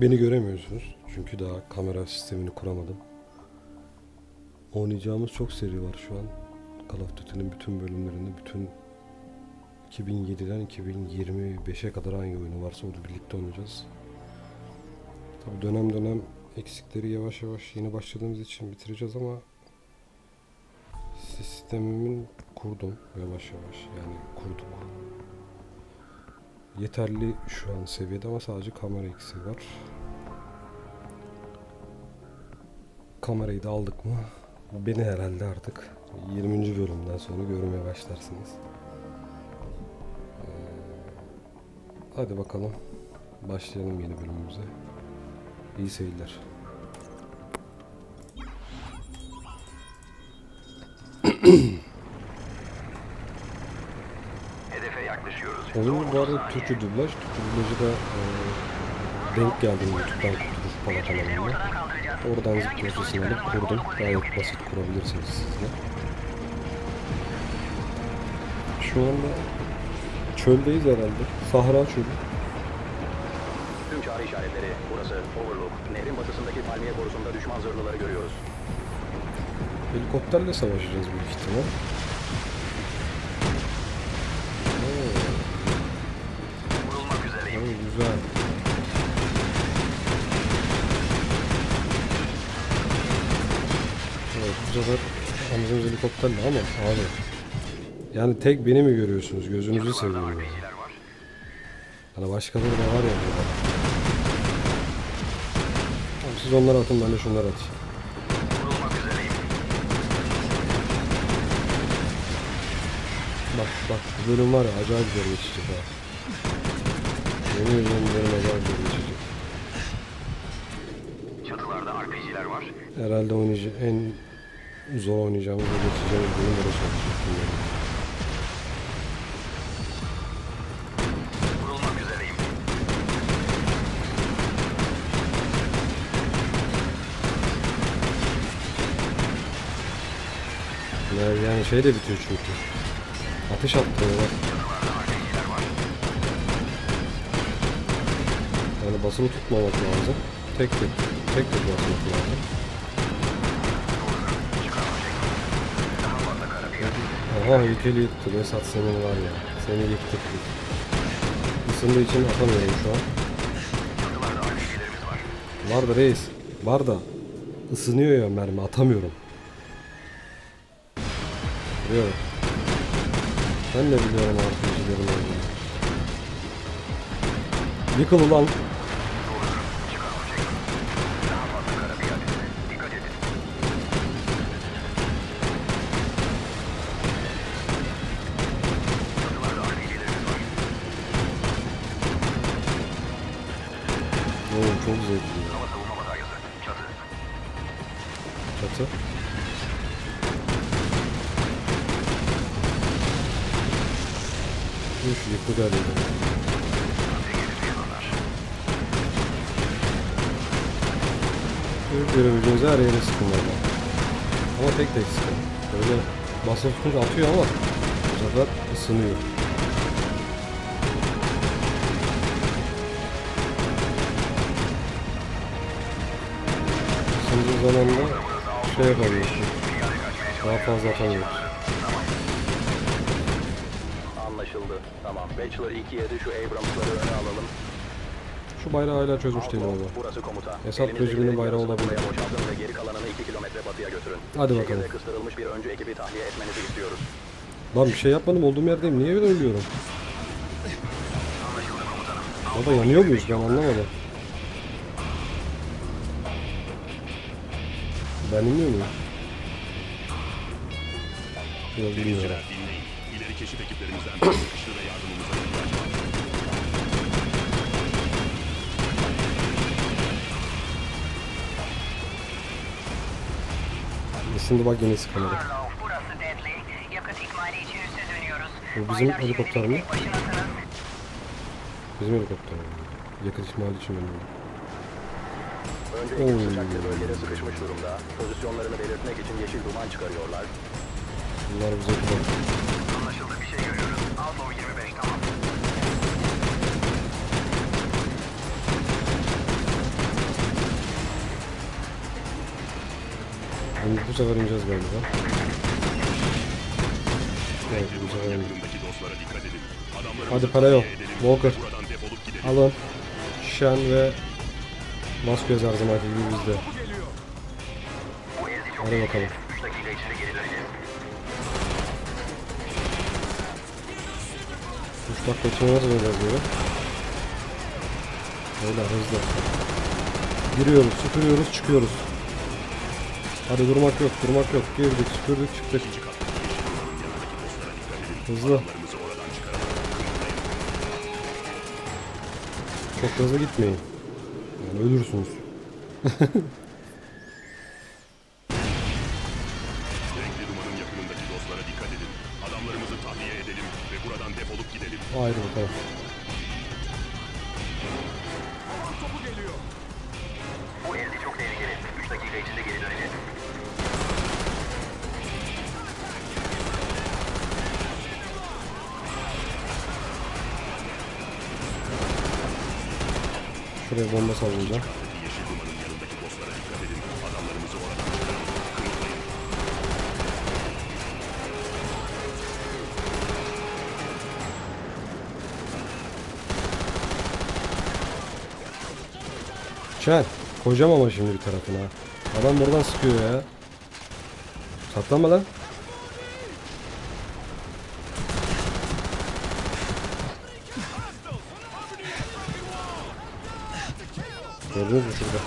Beni göremiyorsunuz. Çünkü daha kamera sistemini kuramadım. Oynayacağımız çok seri var şu an. Call of Duty'nin bütün bölümlerini, bütün 2007'den 2025'e kadar hangi oyunu varsa onu birlikte oynayacağız. Tabi dönem dönem eksikleri yavaş yavaş yeni başladığımız için bitireceğiz ama sistemimin kurdum yavaş yavaş yani kurduk. Yeterli şu an seviyede ama sadece kamera eksiği var. Kamerayı da aldık mı beni herhalde artık 20. bölümden sonra görmeye başlarsınız. Ee, hadi bakalım başlayalım yeni bölümümüze. İyi seyirler. Oyun bu arada Türkçe dublaj. Türkçe dublajı da e, denk geldim YouTube'dan Kurtuluş Pala kanalında. Oradan dosyasını alıp kurdum. Gayet basit kurabilirsiniz siz de. Şu anda çöldeyiz herhalde. Sahra çölü. Tüm çağrı işaretleri. Burası Overlook. Nehrin batısındaki palmiye borusunda düşman zırhlıları görüyoruz. Helikopterle savaşacağız büyük ihtimal. Helikopterle ama abi. Yani tek beni mi görüyorsunuz? Gözünüzü seveyim ya. Hani başkaları da var ya burada. Tamam, siz onları atın ben de şunları atayım. Bak bak bu bölüm var ya acayip zor geçecek ha. Yemin ediyorum bu bölüm acayip zor geçecek. Çatılarda RPG'ler var. Herhalde oynayacağım en zor oynayacağımız ve geçeceğimiz bölüm böyle çalışacaktım. Yani, yani şey de bitiyor çünkü. Ateş attırıyorlar. Yani basılı tutmamak lazım. Tek tek, tek tek basmak lazım. Aha heykeli yıktı. Mesat senin var ya. Seni yıktık biz. Isındığı için atamıyorum şu an. Var da reis. Var da. ısınıyor ya mermi atamıyorum. Biliyorum. Ben de biliyorum olduğunu. Yıkıl ulan. Oo, çok zevkli. Bataryası. Çatı. Yıktı galiba. Büyük görebileceğiniz her yere sıkın valla. Ama tek tek sıkın. Böyle basılı tutunca atıyor ama bu sefer ısınıyor. Isındığı zaman da şey yapamıyorsun. Daha fazla atamıyorsun. Anlaşıldı. Tamam. Bachelor 2'ye de şu Abrams'ları öne alalım. Şu bayrağı hala çözmüş değilim ama. Burası komuta. Elinizdekilerin rejiminin bayrağı olabilir. boşaltın ve geri kalanını 2 kilometre batıya götürün. Hadi bakalım. Şehirde kıstırılmış bir öncü ekibi tahliye etmenizi istiyoruz. Lan bir şey yapmadım olduğum yerdeyim. Niye böyle ölüyorum? Baba yanıyor muyuz ben anlamadım. Ben inmiyor muyum? Yok bilmiyorum. İleri keşif ekiplerimizden ve yardımımıza. Şimdi bak yine sıkamadım. Harlow, burası Deadly. Yakıt ikmali için üste dönüyoruz. Bu bizim Baylar, helikopter mi? tek başınasınız. Bizim helikopter. Yakıt ihmali için benim. Önceki Oo. sıcaklı bölgede sıkışmış durumda. Pozisyonlarını belirtmek için yeşil duman çıkarıyorlar. Bunlar bize kulak. Anlaşıldı bir şey görüyoruz. Outlaw 25 tamam. Yani bu sefer ineceğiz galiba. Evet, bu sefer ineceğiz. Hadi para yok. Walker. Alın. Şen ve Vasquez her zamanki gibi bizde. Hadi bakalım. 3 dakika içinde geri döneceğiz. 3 dakika içinde nasıl döneceğiz böyle? Öyle hızlı. Giriyoruz, süpürüyoruz, çıkıyoruz. Hadi durmak yok, durmak yok. Girdik, süpürdük, çıktık. Hızlı. Çok hızlı gitmeyin. Ölürsünüz. Renkli dumanın yakınındaki dostlara dikkat edin. Adamlarımızı tahliye edelim ve buradan defolup gidelim. Haydi bakalım. Oradan çıkaralım. Kımıldayın. Çen, koyacağım ama şimdi bir tarafına. Adam buradan sıkıyor ya. Saklanma lan. Gördünüz mü şurada?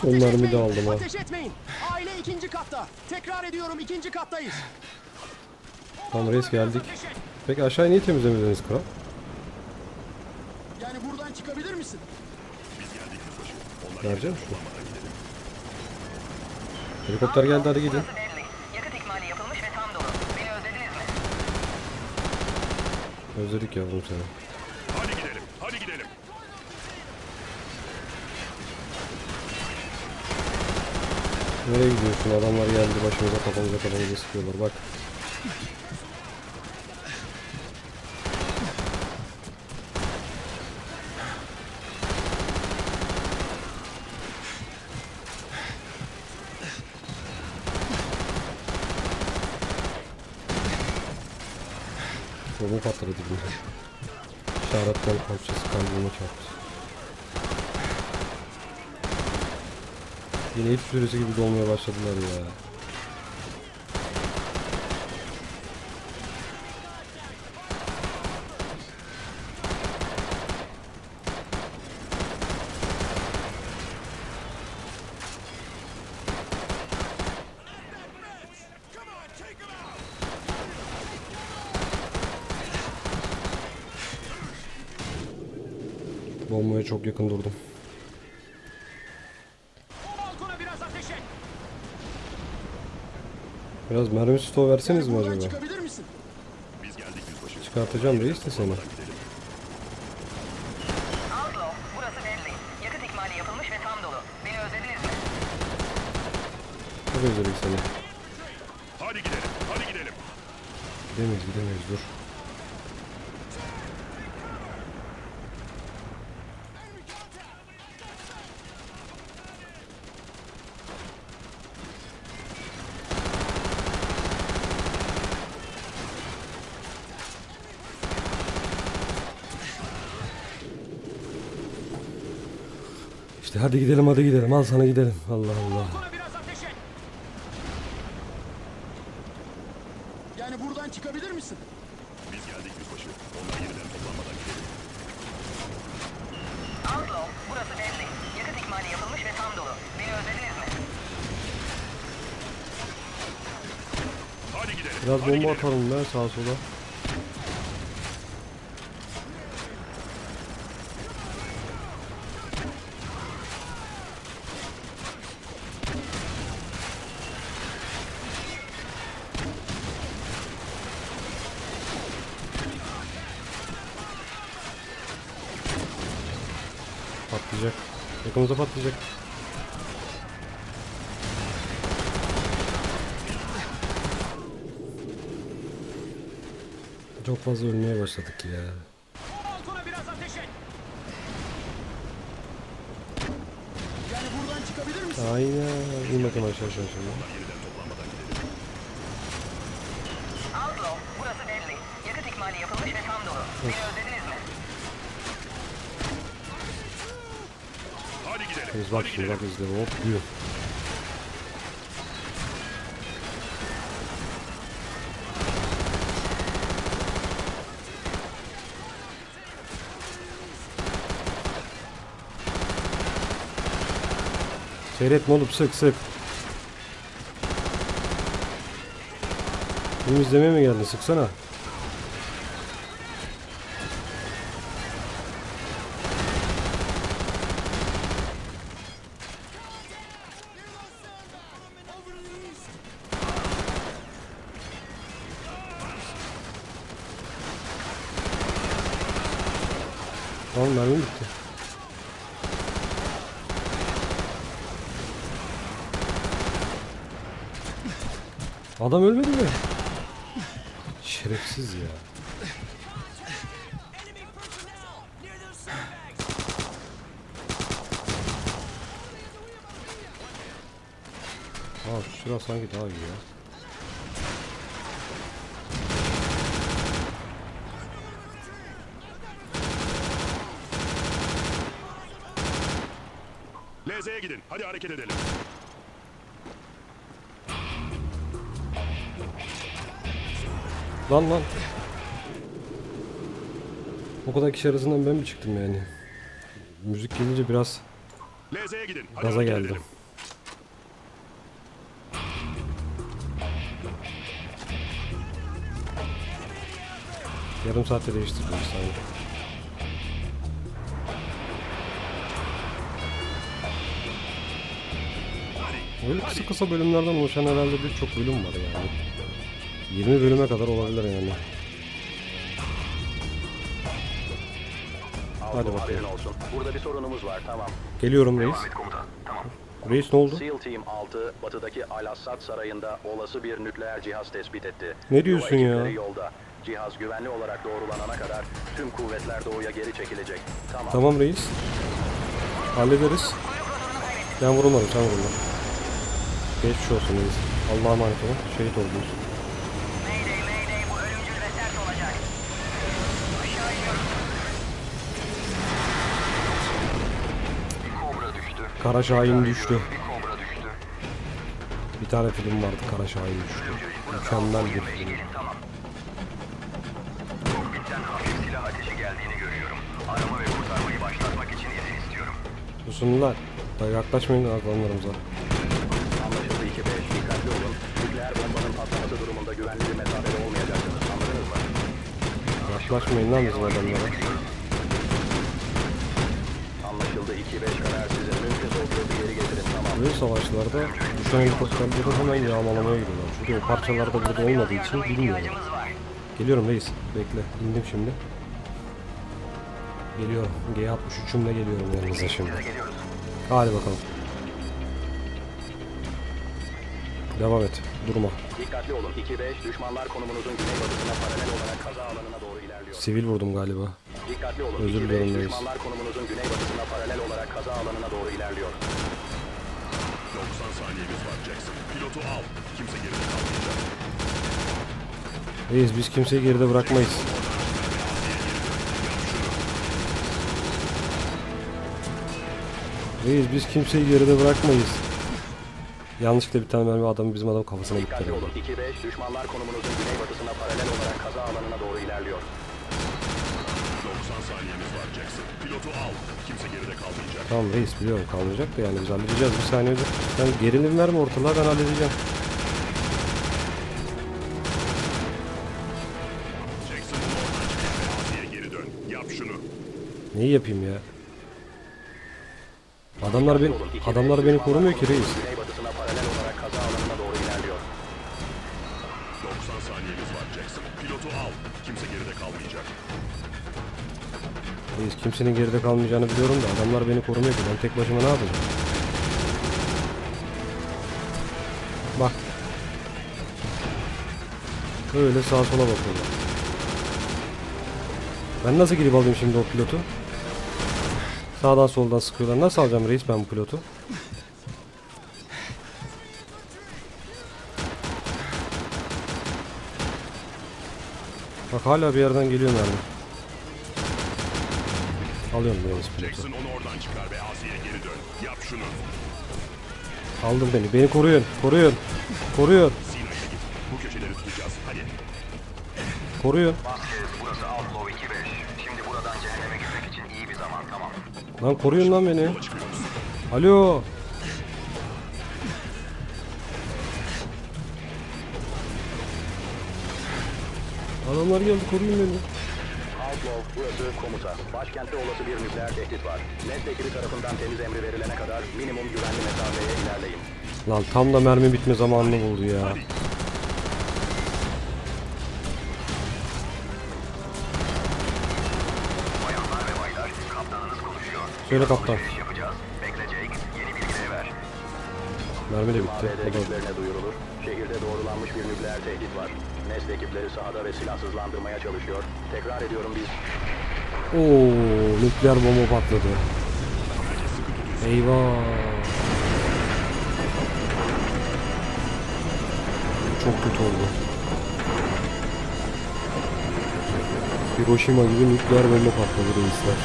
Son mermi de aldım ha. Ateş etmeyin. Aile ikinci katta. Tekrar ediyorum ikinci kattayız. Tamam reis geldik. Peki aşağıyı niye temizlemediniz kral? Yani buradan çıkabilir misin? Vereceğim şunu. Helikopter geldi hadi gidin. Yakıt ikmali yapılmış ve tam dolu. Beni özlediniz mi? Özledik yavrum seni. Hadi gidelim. Hadi gidelim. Nereye gidiyorsun? Adamlar geldi başımıza kafamıza kafamıza sıkıyorlar bak. Bomba patladı dibimde. İşaretten parçası kalbime çarptı. Yine ilk süresi gibi dolmaya başladılar ya. Çok yakın durdum. Biraz mermi stoğu verseniz mi acaba? Çıkartacağım reis de seni. Çok özledik seni. Hadi gidelim. Hadi gidelim. Gidemeyiz gidemeyiz dur. İşte hadi gidelim hadi gidelim al sana gidelim. Allah Allah. Yani buradan çıkabilir misin? Biz geldik yüzbaşı. Onlar yeniden toplanmadan gidelim. Outlaw, burası Deadly. Yakıt ikmali yapılmış ve tam dolu. Beni özlediniz mi? Hadi gidelim. Biraz Hadi bomba gidelim. atalım ben sağa sola. Arkamıza patlayacak. Çok fazla ölmeye başladık ya. Altına biraz ateş et. Yani? Aynen. İn bakayım aşağı aşağı aşağı. Burası Denley. Yakıt ikmali yapılmış ve tam dolu. Beni özlediniz Biz bak şimdi bak izle hop büyü. Seyretme oğlum sık sık. Film izlemeye mi geldin? Sıksana. Adam ölmedi mi? Şerefsiz ya. Aa şurası sanki daha iyi ya. LZ'ye gidin. Hadi hareket edelim. Lan lan. O kadar kişi arasından ben mi çıktım yani? Müzik gelince biraz LZ'ye gidin. Hadi gaza hareket geldim. edelim. Yarım saatte değiştirdim sanki. Öyle kısa kısa bölümlerden oluşan herhalde birçok bölüm var yani. 20 bölüme kadar olabilir yani. Hadi olsun. Burada bir sorunumuz var tamam. Geliyorum reis. komutan. Tamam. Reis ne oldu? SEAL Team 6 batıdaki Al-Assad sarayında olası bir nükleer cihaz tespit etti. Ne diyorsun ya? Yolda. Cihaz güvenli olarak doğrulanana kadar tüm kuvvetler doğuya geri çekilecek. Tamam. Tamam reis. Hallederiz. Ben vurulmadım sen vuruldun. Geçmiş olsun reis. Allah'a emanet olun. Şehit oldunuz. Kara Şahin düştü. Bir tane film vardı Kara Şahin düştü. Mükemmel bir film. Tamam. Kokpitten hafif silah ateşi geldiğini görüyorum. Arama ve kurtarmayı başlatmak için izin istiyorum. Susun lan. Da yaklaşmayın adamlarımıza. Anlaşıldı 2-5. Dikkatli olun. Nükleer bombanın patlaması durumunda güvenli bir mesafede olmayacaksınız. Anladınız mı? Yaklaşmayın lan bizim adamlara. Anlaşıldı 2-5 kadar sizin Böyle savaşlarda düşen helikopterleri hemen yağmalamaya giriyorlar. Çünkü o parçalar da burada olmadığı için bilmiyorlar. Geliyorum reis. Bekle. İndim şimdi. Geliyorum. G63'ümle geliyorum yanınıza şimdi. Hadi bakalım. Devam et. Durma. Dikkatli olun 2-5 düşmanlar konumunuzun güneybatısına paralel olarak kaza alanına doğru ilerliyor. Sivil vurdum galiba. Dikkatli olun Özür 2-5 dilerim düşmanlar konumunuzun güneybatısına paralel olarak kaza alanına doğru ilerliyor. 90 saniyemiz var Jackson. Pilotu al. Kimse geride kalmayacak. Reis biz kimseyi geride bırakmayız. Reis biz kimseyi geride bırakmayız. Yanlışlıkla bir tane mermi adamı bizim adam kafasına gitti. Dikkatli olun 2-5 düşmanlar konumunuzun güneybatısına paralel olarak kaza alanına doğru ilerliyor. 90 saniyemiz var Jackson. Pilotu al. Kimse geride kalmayacak. Tamam reis biliyorum kalmayacak da yani biz halledeceğiz bir saniye dur. Sen gerilim verme ortalığa ben halledeceğim. Jackson bu oradan çıkıp Asiye geri dön. Yap şunu. Neyi yapayım ya? Adamlar beni adamlar beni korumuyor ki reis. Kimsenin geride kalmayacağını biliyorum da adamlar beni korumuyor ben tek başıma ne yapacağım? Bak. Öyle sağa sola bakıyorlar. Ben nasıl girip alayım şimdi o pilotu? Sağdan soldan sıkıyorlar. Nasıl alacağım reis ben bu pilotu? Bak hala bir yerden geliyor mermi. Alıyorum reis pilotu. Jackson onu oradan çıkar ve Asiye geri dön. Yap şunu. Aldım beni. Beni koruyun. Koruyun. Koruyun. Sina'ya git. Bu köşeleri tutacağız. Hadi. Koruyun. Vasquez, burası Outlaw 2-5. Şimdi buradan cehenneme gitmek için iyi bir zaman, tamam. Lan koruyun lan beni. Yola çıkıyoruz. Alo. Adamlar geldi koruyun beni. Burası komuta. Başkentte olası bir nükleer tehdit var. Nest ekibi tarafından temiz emri verilene kadar minimum güvenli mesafeye ilerleyin. Lan tam da mermi bitme zamanını buldu ya. Bayanlar ve baylar, kaptanınız konuşuyor. Söyle kaptan. Mermi de bitti. O da duyurulur. Şehirde doğrulanmış bir nükleer tehdit var. Nest ekipleri sahada ve silahsızlandırmaya çalışıyor. Tekrar ediyorum biz Oo, nükleer bomba patladı. Eyvah. Çok kötü oldu. Hiroşima gibi nükleer bomba patladı reisler.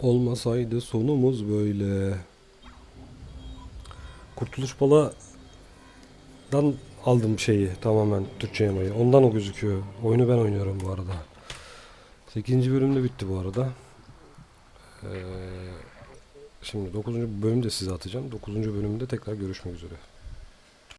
Olmasaydı sonumuz böyle. Kurtuluş Bala'dan aldım şeyi tamamen Türkçe yamayı. Ondan o gözüküyor. Oyunu ben oynuyorum bu arada. 8. bölüm de bitti bu arada. Ee, şimdi 9. bölümü de size atacağım. 9. bölümde tekrar görüşmek üzere.